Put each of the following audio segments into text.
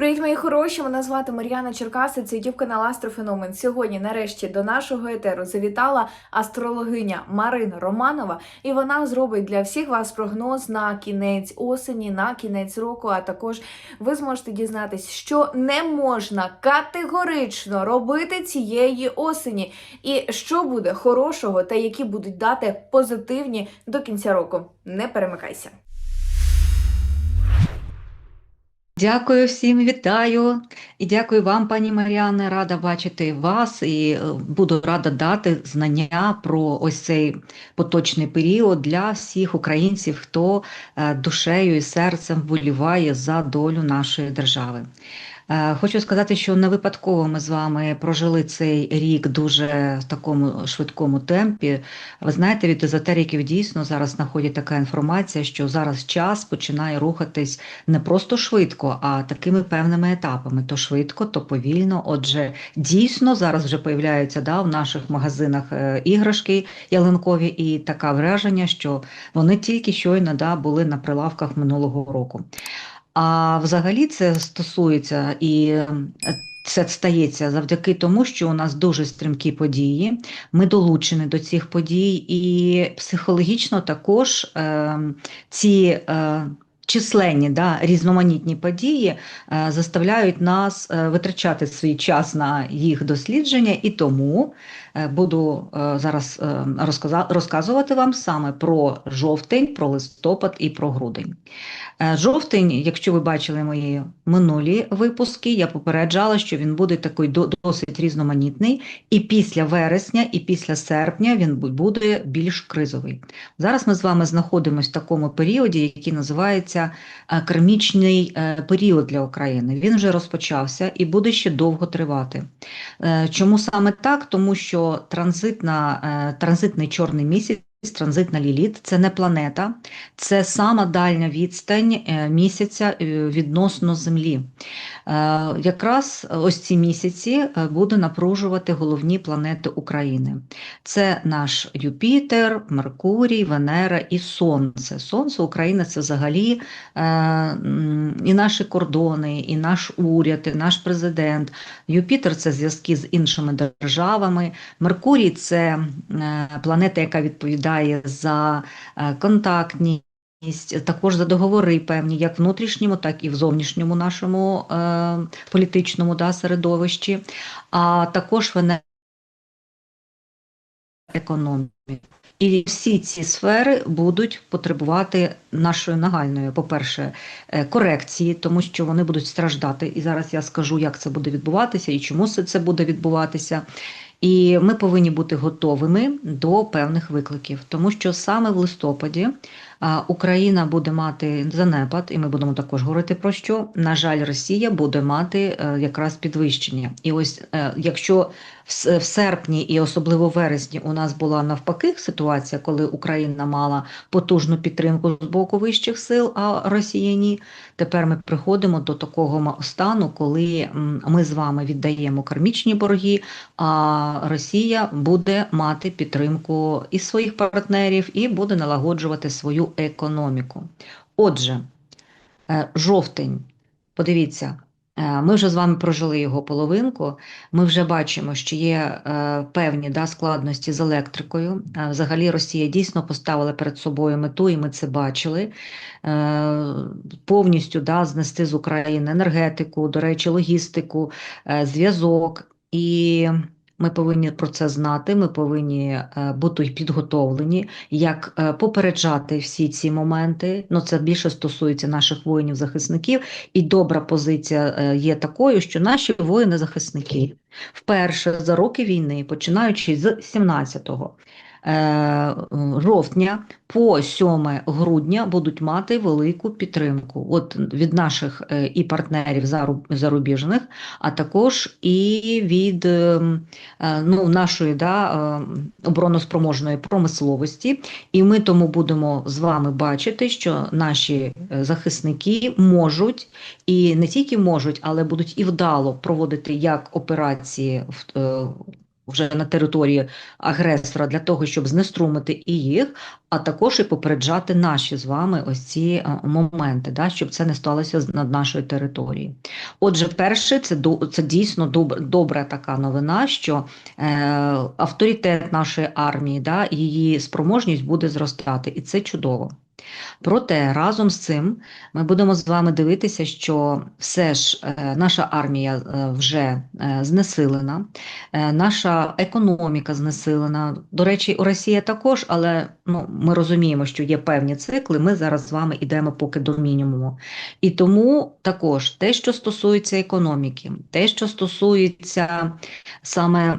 Привіт, мої хороші! Мене звати Мар'яна Черкаси. Це youtube канал Астрофеномен. Сьогодні, нарешті, до нашого етеру завітала астрологиня Марина Романова, і вона зробить для всіх вас прогноз на кінець осені, на кінець року. А також ви зможете дізнатись, що не можна категорично робити цієї осені, і що буде хорошого, та які будуть дати позитивні до кінця року. Не перемикайся. Дякую всім, вітаю і дякую вам, пані Маріане. Рада бачити вас і е, буду рада дати знання про ось цей поточний період для всіх українців, хто е, душею і серцем вболіває за долю нашої держави. Е, Хочу сказати, що не випадково ми з вами прожили цей рік дуже в такому швидкому темпі. Ви знаєте, від езотериків дійсно зараз знаходять така інформація, що зараз час починає рухатись не просто швидко, а такими певними етапами: то швидко, то повільно. Отже, дійсно зараз вже появляються да, в наших магазинах е, іграшки ялинкові, і таке враження, що вони тільки щойно да, були на прилавках минулого року. А взагалі це стосується і це стається завдяки тому, що у нас дуже стрімкі події. Ми долучені до цих подій, і психологічно також е, ці е, численні да, різноманітні події е, заставляють нас е, витрачати свій час на їх дослідження, і тому е, буду зараз розказувати вам саме про жовтень, про листопад і про грудень. Жовтень, якщо ви бачили мої минулі випуски, я попереджала, що він буде такий досить різноманітний, і після вересня, і після серпня він буде більш кризовий. Зараз ми з вами знаходимося в такому періоді, який називається е, кармічний е, період для України. Він вже розпочався і буде ще довго тривати. Е, Чому саме так? Тому що транзитна, транзитний чорний місяць. Транзитна ліліт це не планета, це сама дальня відстань е, місяця е, відносно Землі. Е, Якраз ось ці місяці буде напружувати головні планети України. Це наш Юпітер, Меркурій, Венера і Сонце. Сонце України це взагалі і наші кордони, і наш уряд, і наш президент. Юпітер це зв'язки з іншими державами. Меркурій це планета, яка відповідає за е, контактність. Також за договори певні, як внутрішньому, так і в зовнішньому нашому е, політичному да, середовищі, а також Венера економіки. І всі ці сфери будуть потребувати нашої нагальної, по-перше, е, корекції, тому що вони будуть страждати. І зараз я скажу, як це буде відбуватися і чому це буде відбуватися. І ми повинні бути готовими до певних викликів, тому що саме в листопаді Україна буде мати занепад, і ми будемо також говорити про що. На жаль, Росія буде мати е, якраз підвищення. І ось е, якщо в серпні і особливо в вересні у нас була навпаки ситуація, коли Україна мала потужну підтримку з боку вищих сил, а Росія ні. Тепер ми приходимо до такого стану, коли ми з вами віддаємо кармічні борги, а Росія буде мати підтримку і своїх партнерів, і буде налагоджувати свою економіку. Отже, е, жовтень, подивіться. е, Ми вже з вами прожили його половинку. Ми вже бачимо, що є е, певні да, складності з електрикою. Взагалі Росія дійсно поставила перед собою мету, і ми це бачили. Повністю да, знести з України енергетику, до речі, логістику, зв'язок. І ми повинні про це знати. Ми повинні е, бути підготовлені, як е, попереджати всі ці моменти. Ну, це більше стосується наших воїнів-захисників. І добра позиція е, є такою, що наші воїни-захисники вперше за роки війни, починаючи з 17-го е, жовтня по 7 грудня будуть мати велику підтримку от від наших е, і партнерів зару- зарубіжних, а також і від е, е, ну, нашої да, е, обороноспроможної промисловості. І ми тому будемо з вами бачити, що наші е, захисники можуть і не тільки можуть, але будуть і вдало проводити як операції в, е, вже на території агресора для того, щоб знеструмити і їх, а також і попереджати наші з вами ось ці е, моменти, да, щоб це не сталося над нашою територією. Отже, перше, це, це дійсно добра, добра така новина, що е, авторитет нашої армії, да, її спроможність буде зростати, і це чудово. Проте разом з цим ми будемо з вами дивитися, що все ж е, наша армія е, вже е, знесилена, наша економіка знесилена. До речі, у Росії також, але ну, ми розуміємо, що є певні цикли. Ми зараз з вами йдемо поки до мінімуму. І тому також те, що стосується економіки, те, що стосується саме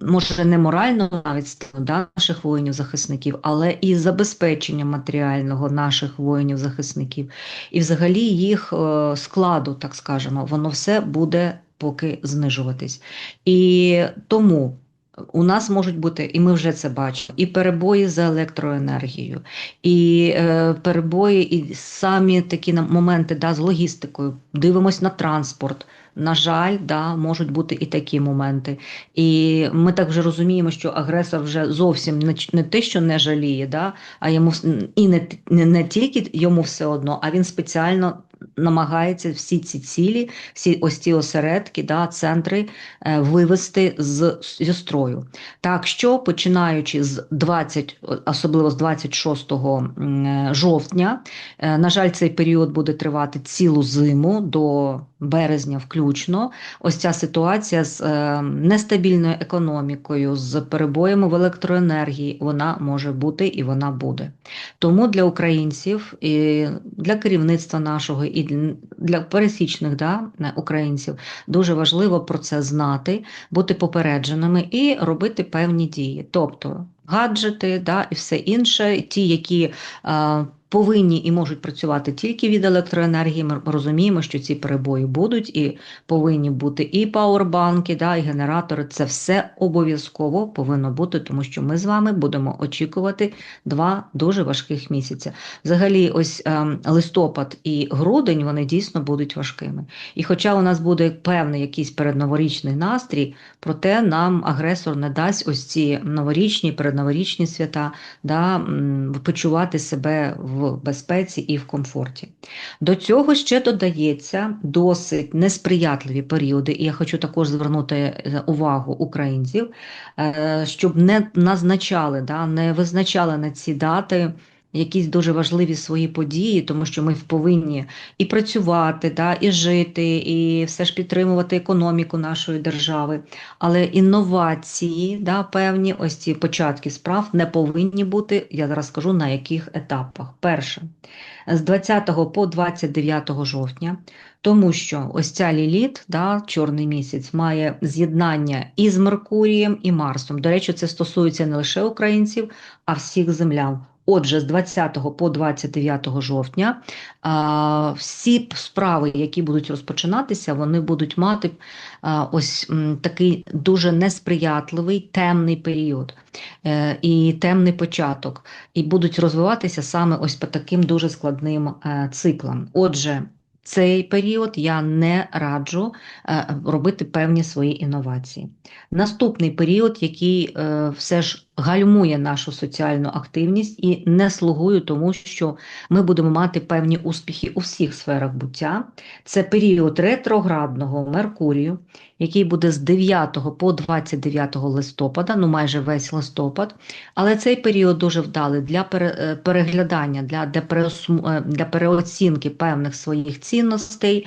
може не морально навіть да, наших воїнів-захисників, але і забезпечення матеріального наших воїнів-захисників, і взагалі їх е, складу, так скажемо, воно все буде поки знижуватись. І тому. У нас можуть бути, і ми вже це бачимо, і перебої з електроенергією, і е, перебої, і самі такі моменти да, з логістикою. Дивимось на транспорт. На жаль, да, можуть бути і такі моменти. І ми так вже розуміємо, що агресор вже зовсім не, не те, що не жаліє, да, а йому і не, не, не тільки йому все одно, а він спеціально намагається всі ці цілі, всі ось ці осередки, да, центри е, вивести з, зі строю. Так що, починаючи з 20, особливо з 26 е, жовтня, е, на жаль, цей період буде тривати цілу зиму до березня включно. Ось ця ситуація з е, нестабільною економікою, з перебоями в електроенергії, вона може бути і вона буде. Тому для українців, і для керівництва нашого, і для- пересічних да, українців дуже важливо про це знати, бути попередженими і робити певні дії. Тобто гаджети да, і все інше, ті, які е, повинні і можуть працювати тільки від електроенергії. Ми розуміємо, що ці перебої будуть, і повинні бути і пауербанки, да, і генератори. Це все обов'язково повинно бути, тому що ми з вами будемо очікувати два дуже важких місяця. Взагалі, ось ем, листопад і грудень вони дійсно будуть важкими. І хоча у нас буде певний якийсь передноворічний настрій, проте нам агресор не дасть ось ці новорічні, передноворічні свята да, почувати себе в безпеці і в комфорті. До цього ще додається досить несприятливі періоди, і я хочу також звернути е, увагу українців, е, щоб не назначали, да, не визначали на ці дати якісь дуже важливі свої події, тому що ми повинні і працювати, да, і жити, і все ж підтримувати економіку нашої держави. Але інновації, да, певні, ось ці початки справ не повинні бути, я зараз скажу на яких етапах. Перше, з 20 по 29 жовтня, тому що ось ця ліліт, да, чорний місяць, має з'єднання і з Меркурієм, і Марсом. До речі, це стосується не лише українців, а всіх землян. Отже, з 20 по 29 жовтня всі справи, які будуть розпочинатися, вони будуть мати ось такий дуже несприятливий темний період е, і темний початок, і будуть розвиватися саме ось по таким дуже складним е, циклам. Отже, цей період я не раджу е, робити певні свої інновації. Наступний період, який все ж гальмує нашу соціальну активність і не слугує тому, що ми будемо мати певні успіхи у всіх сферах буття. Це період ретроградного Меркурію, який буде з 9 по 29 листопада, ну майже весь листопад. Але цей період дуже вдалий для е, переглядання, для, е, для переоцінки певних своїх цінностей,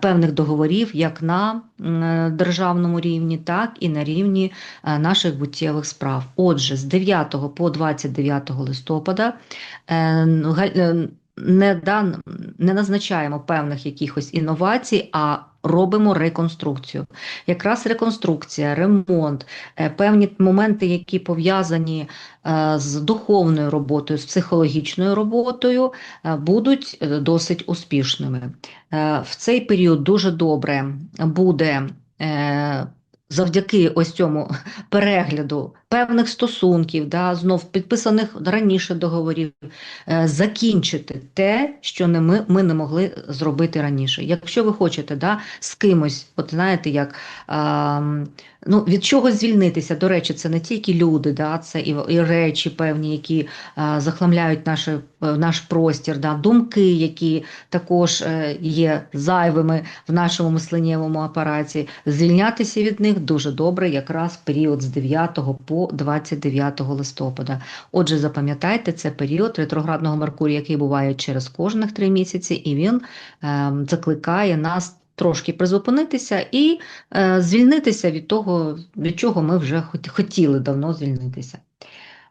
певних договорів, як на е, державному рівні, так і на рівні е, наших буттєвих справ. Отже, з 9 по 29 листопада е, е, не, дан не назначаємо певних якихось інновацій, а робимо реконструкцію. Якраз реконструкція, ремонт, е, певні моменти, які пов'язані е, з духовною роботою, з психологічною роботою, е, будуть досить успішними. В цей період дуже добре буде завдяки ось цьому перегляду певних стосунків, да, знов підписаних раніше договорів, е, закінчити те, що не ми, ми не могли зробити раніше. Якщо ви хочете да, з кимось, от знаєте, як а, ну, від чого звільнитися, до речі, це не тільки люди, да, це і, і речі певні, які а, захламляють наше, е, наш простір, да, думки, які також е, є зайвими в нашому мисленнєвому апараті. Звільнятися від них дуже добре, якраз період з 9 по 29 листопада. Отже, запам'ятайте, це період ретроградного Меркурія, який буває через кожних три місяці, і він е, закликає нас. Трошки призупинитися і е, звільнитися від того, від чого ми вже хот- хотіли давно звільнитися.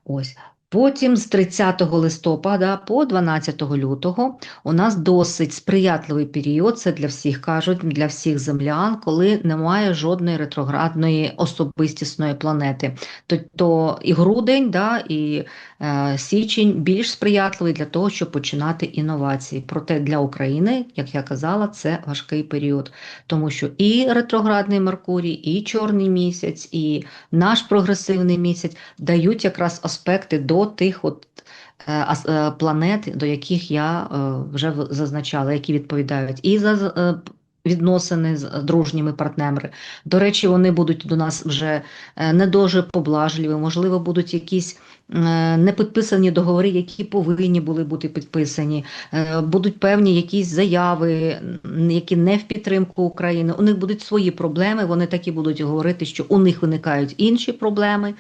Ось. Потім з 30 листопада по 12 лютого у нас досить сприятливий період, це для всіх кажуть, для всіх землян, коли немає жодної ретроградної особистісної планети. То, то і грудень, да, і е, січень більш сприятливий для того, щоб починати інновації. Проте для України, як я казала, це важкий період, тому що і ретроградний Меркурій, і чорний місяць, і наш прогресивний місяць дають якраз аспекти до тих от е, е, планет, до яких я е, вже зазначала, які відповідають і за відносини з дружніми партнерами. До речі, вони будуть до нас вже не дуже поблажливі, можливо, будуть якісь е, непідписані договори, які повинні були бути підписані, Е, будуть певні якісь заяви, які не в підтримку України. У них будуть свої проблеми, вони такі будуть говорити, що у них виникають інші проблеми,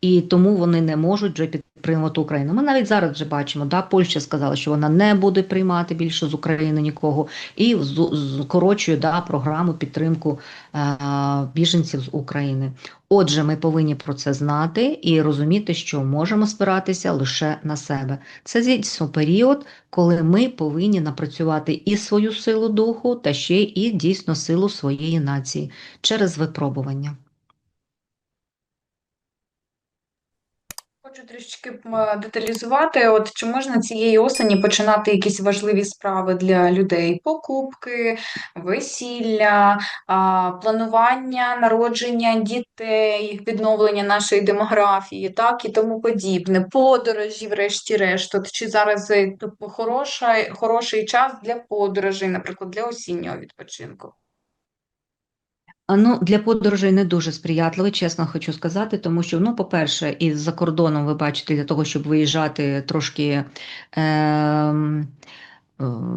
і тому вони не можуть вже підтримувати Україну. Ми навіть зараз вже бачимо, да, Польща сказала, що вона не буде приймати більше з України нікого, і скорочує да, програму підтримку біженців з України. Отже, ми повинні про це знати і розуміти, що можемо спиратися лише на себе. Це дійсно період, коли ми повинні напрацювати і свою силу духу, та ще і дійсно силу своєї нації через випробування. Хочу трішечки м, деталізувати, от чи можна цієї осені починати якісь важливі справи для людей: покупки, весілля, планування народження дітей, відновлення нашої демографії, так і тому подібне, подорожі, врешті-решт. От чи зараз е, типу, хороша, хороший час для подорожей, наприклад, для осіннього відпочинку? Ну, для подорожей не дуже сприятливий, чесно хочу сказати, тому що, ну, по-перше, із за кордоном ви бачите, для того, щоб виїжджати трошки, е,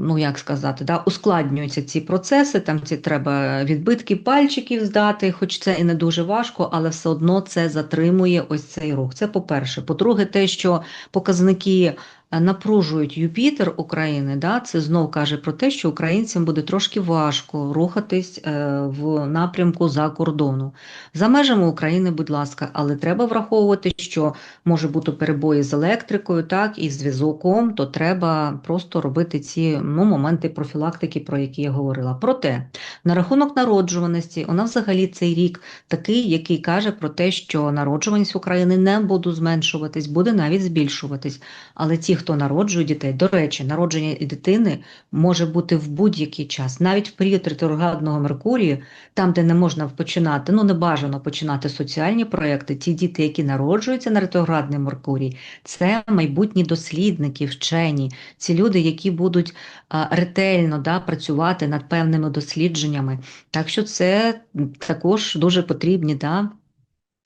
ну, як сказати, да, ускладнюються ці процеси, там ці треба відбитки пальчиків здати, хоч це і не дуже важко, але все одно це затримує ось цей рух. Це по-перше. По-друге, те, що показники напружують Юпітер України, да, це знов каже про те, що українцям буде трошки важко рухатись е, в напрямку за кордону. За межами України, будь ласка, але треба враховувати, що може бути перебої з електрикою, так, і з зв'язком, то треба просто робити ці ну, моменти профілактики, про які я говорила. Проте, на рахунок народжуваності, нас взагалі цей рік такий, який каже про те, що народжуваність України не буде зменшуватись, буде навіть збільшуватись. Але ті, хто народжує дітей, до речі, народження дитини може бути в будь-який час, навіть в період ретроградного Меркурію, там, де не можна починати, ну не бажано починати соціальні проекти. Ті діти, які народжуються на ретроградний Меркурій, це майбутні дослідники, вчені, ці люди, які будуть а, ретельно да, працювати над певними дослідженнями. Так що це також дуже потрібні да,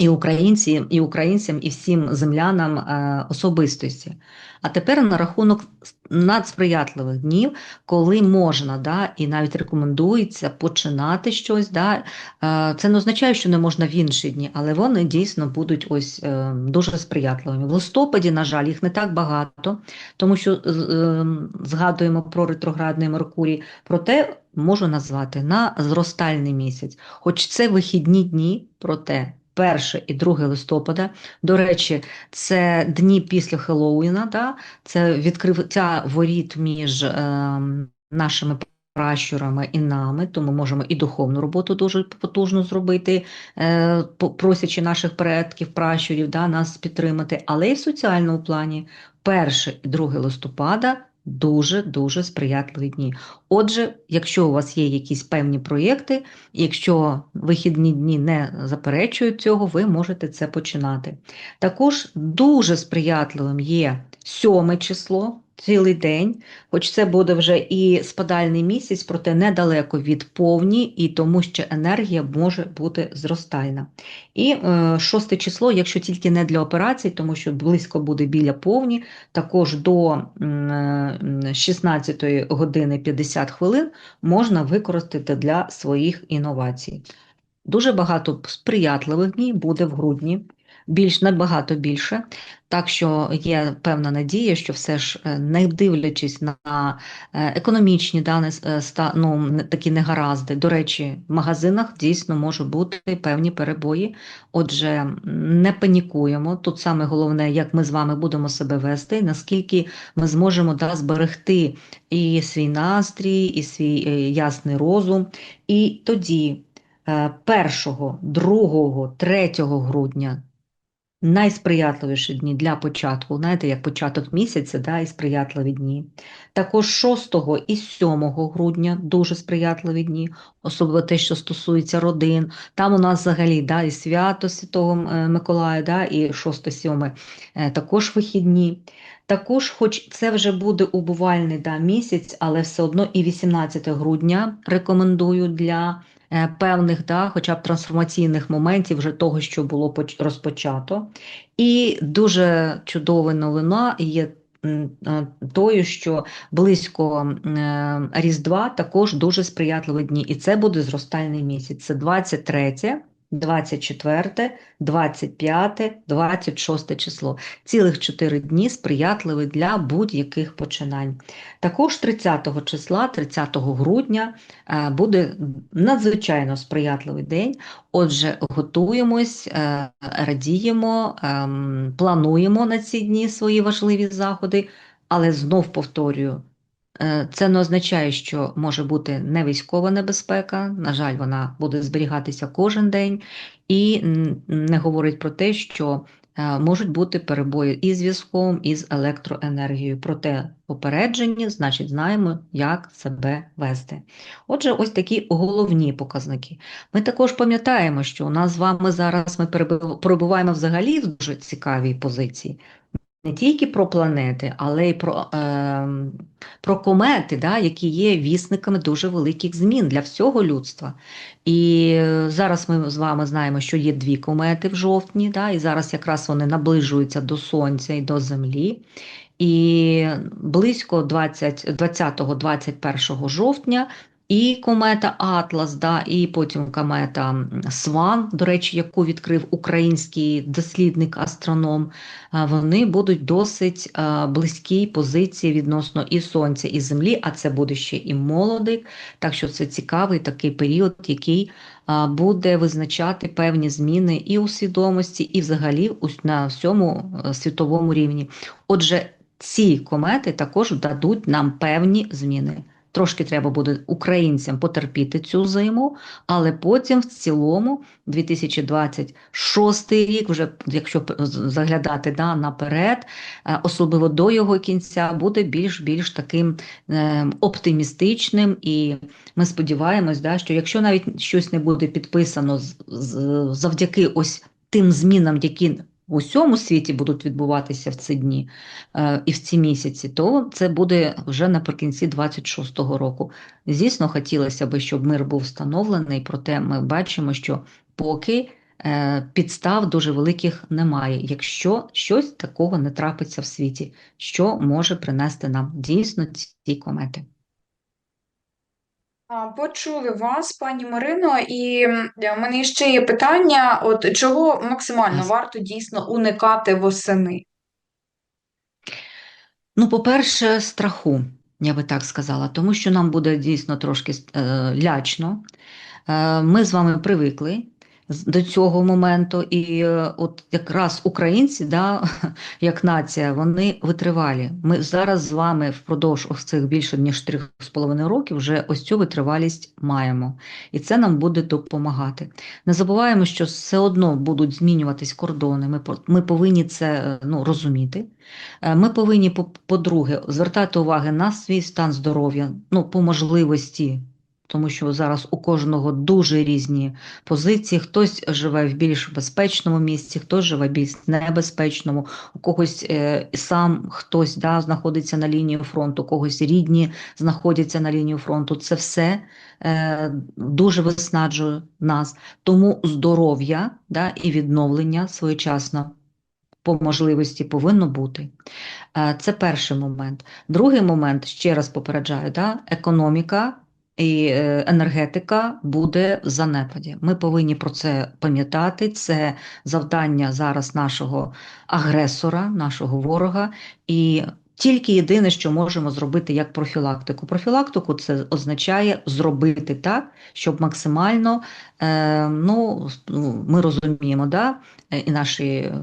і українці, і українцям, і всім землянам е, особистості. А тепер на рахунок надсприятливих днів, коли можна, да, і навіть рекомендується починати щось. Да, е, це не означає, що не можна в інші дні, але вони дійсно будуть ось е, дуже сприятливими. В листопаді, на жаль, їх не так багато, тому що е, згадуємо про ретроградний Меркурій, проте можу назвати на зростальний місяць. Хоч це вихідні дні, проте 1 і 2 листопада, до речі, це дні після Хеллоуіна, да? це відкриття воріт між ем, нашими пращурами і нами, тому можемо і духовну роботу дуже потужно зробити, е, просячи наших предків, пращурів, да, нас підтримати, але і в соціальному плані 1 і 2 листопада дуже-дуже сприятливі дні. Отже, якщо у вас є якісь певні проєкти, якщо вихідні дні не заперечують цього, ви можете це починати. Також дуже сприятливим є сьоме число, цілий день, хоч це буде вже і спадальний місяць, проте недалеко від повні, і тому що енергія може бути зростальна. І е, шосте число, якщо тільки не для операцій, тому що близько буде біля повні, також до е, 16 години 50 хвилин можна використати для своїх інновацій. Дуже багато сприятливих днів буде в грудні, більш набагато більше. Так що є певна надія, що все ж, е, не дивлячись на е, економічні дані, е, ну, такі негаразди. До речі, в магазинах дійсно можуть бути певні перебої. Отже, не панікуємо. Тут саме головне, як ми з вами будемо себе вести, наскільки ми зможемо да, зберегти і свій настрій, і свій ясний розум. І тоді е, 1, 2, 3 грудня найсприятливіші дні для початку, знаєте, як початок місяця, да, і сприятливі дні. Також 6 і 7 грудня дуже сприятливі дні, особливо те, що стосується родин. Там у нас взагалі да, і свято Святого е, Миколая, да, і 6-7 е, також вихідні. Також, хоч це вже буде убувальний да, місяць, але все одно і 18 грудня рекомендую для певних, да, хоча б трансформаційних моментів вже того, що було розпочато. І дуже чудова новина є е, тою, що близько е, Різдва також дуже сприятливі дні. І це буде зростальний місяць. Це 23, 24, 25, 26 число. Цілих 4 дні сприятливі для будь-яких починань. Також 30 числа, 30 грудня, е, буде надзвичайно сприятливий день. Отже, готуємось, е, радіємо, ем, плануємо на ці дні свої важливі заходи, але знов повторюю, це не означає, що може бути не військова небезпека. На жаль, вона буде зберігатися кожен день, і не говорить про те, що е, можуть бути перебої і з зв'язком, і з електроенергією. Проте попереджені, значить, знаємо, як себе вести. Отже, ось такі головні показники. Ми також пам'ятаємо, що у нас з вами зараз ми перебуваємо взагалі в дуже цікавій позиції. Не тільки про планети, але й про, е, про комети, да, які є вісниками дуже великих змін для всього людства. І зараз ми з вами знаємо, що є дві комети в жовтні, да, і зараз якраз вони наближуються до Сонця і до Землі. І близько 20 20-21 жовтня і комета Атлас, да, і потім комета Сван, до речі, яку відкрив український дослідник-астроном, вони будуть досить близькій позиції відносно і Сонця, і Землі, а це буде ще і молодик. Так що це цікавий такий період, який буде визначати певні зміни і у свідомості, і взагалі на всьому світовому рівні. Отже, ці комети також дадуть нам певні зміни. Трошки треба буде українцям потерпіти цю зиму, але потім в цілому 2026 рік, вже якщо заглядати да, наперед, е, особливо до його кінця, буде більш-більш таким е, оптимістичним. І ми сподіваємось, да, що якщо навіть щось не буде підписано з- з- завдяки ось тим змінам, які в усьому світі будуть відбуватися в ці дні е, і в ці місяці, то це буде вже наприкінці 26-го року. Звісно, хотілося б, щоб мир був встановлений, проте ми бачимо, що поки е, підстав дуже великих немає, якщо щось такого не трапиться в світі, що може принести нам дійсно ці комети. Почули вас, пані Марино, і в мене ще є питання: от чого максимально варто дійсно уникати восени? Ну, по-перше, страху, я би так сказала, тому що нам буде дійсно трошки е, лячно. Е, ми з вами привикли, до цього моменту. І е, от якраз українці, да, як нація, вони витривалі. Ми зараз з вами впродовж ось цих більше ніж 3,5 років вже ось цю витривалість маємо. І це нам буде допомагати. Не забуваємо, що все одно будуть змінюватись кордони. Ми, ми повинні це е, ну, розуміти. Е, Ми повинні, по- по-друге, звертати увагу на свій стан здоров'я, ну, по можливості, тому що зараз у кожного дуже різні позиції. Хтось живе в більш безпечному місці, хтось живе в більш небезпечному, у когось е, сам хтось да, знаходиться на лінії фронту, когось рідні знаходяться на лінії фронту. Це все е, дуже виснаджує нас. Тому здоров'я да, і відновлення своєчасно по можливості повинно бути. Е, Це перший момент. Другий момент, ще раз попереджаю, да, економіка і е, енергетика буде в занепаді. Ми повинні про це пам'ятати. Це завдання зараз нашого агресора, нашого ворога. І тільки єдине, що можемо зробити як профілактику. Профілактику це означає зробити так, щоб максимально, е, ну, ми розуміємо, да, і наші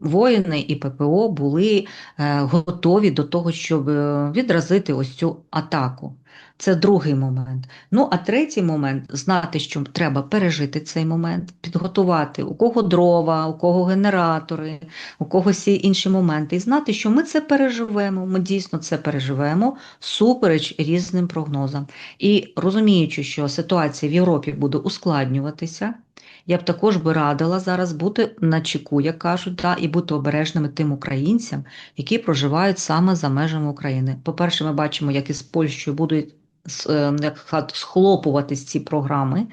воїни, і ППО були е, готові до того, щоб е, відразити ось цю атаку. Це другий момент. Ну, а третій момент знати, що треба пережити цей момент, підготувати у кого дрова, у кого генератори, у кого всі інші моменти, і знати, що ми це переживемо, ми дійсно це переживемо супереч різним прогнозам. І розуміючи, що ситуація в Європі буде ускладнюватися, я б також би радила зараз бути на чеку, як кажуть, да, і бути обережними тим українцям, які проживають саме за межами України. По-перше, ми бачимо, як із Польщею будуть як сказати, схлопуватись ці програми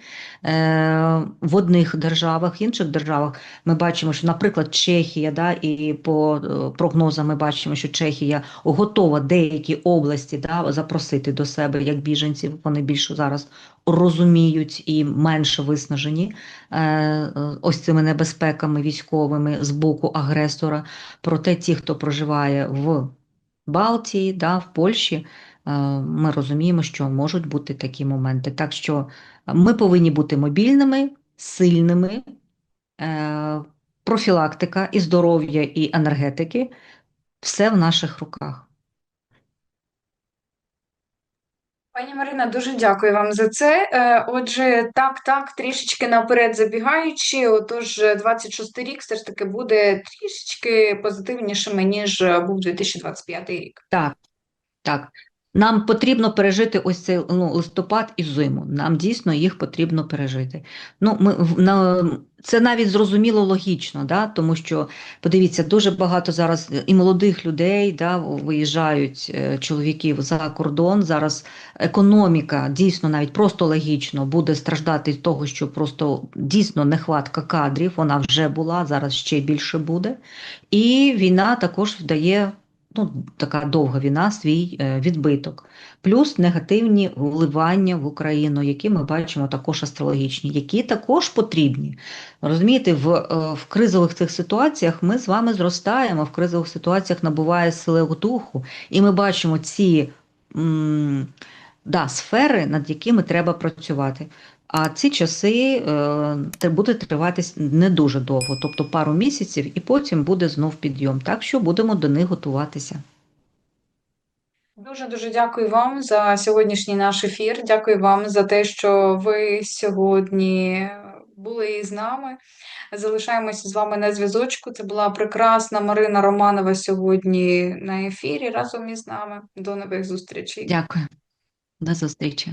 е, в одних державах, в інших державах. Ми бачимо, що, наприклад, Чехія, да, і по е, прогнозам ми бачимо, що Чехія готова деякі області да, запросити до себе як біженців. Вони більше зараз розуміють і менше виснажені е, е, ось цими небезпеками військовими з боку агресора. Проте ті, хто проживає в Балтії, да, в Польщі, е, ми розуміємо, що можуть бути такі моменти. Так що ми повинні бути мобільними, сильними, е, профілактика і здоров'я, і енергетики все в наших руках. Пані Марина, дуже дякую вам за це. Е, Отже, так, так, трішечки наперед забігаючи, отож, 26-й рік все ж таки буде трішечки позитивнішим, ніж е, був 2025 рік. Так, так. Нам потрібно пережити ось цей ну, листопад і зиму. Нам дійсно їх потрібно пережити. Ну, ми, на, це навіть зрозуміло логічно, да? тому що, подивіться, дуже багато зараз і молодих людей да, виїжджають е, чоловіків за кордон. Зараз економіка дійсно навіть просто логічно буде страждати з того, що просто дійсно нехватка кадрів, вона вже була, зараз ще більше буде. І війна також дає ну, така довга війна, свій е, відбиток. Плюс негативні вливання в Україну, які ми бачимо також астрологічні, які також потрібні. Розумієте, в, е, в кризових цих ситуаціях ми з вами зростаємо, в кризових ситуаціях набуває сили духу, і ми бачимо ці м, да, сфери, над якими треба працювати. А ці часи е, буде тривати не дуже довго, тобто пару місяців, і потім буде знов підйом. Так що будемо до них готуватися. Дуже дуже дякую вам за сьогоднішній наш ефір. Дякую вам за те, що ви сьогодні були з нами. Залишаємося з вами на зв'язочку. Це була прекрасна Марина Романова сьогодні на ефірі разом із нами. До нових зустрічей. Дякую. До зустрічі.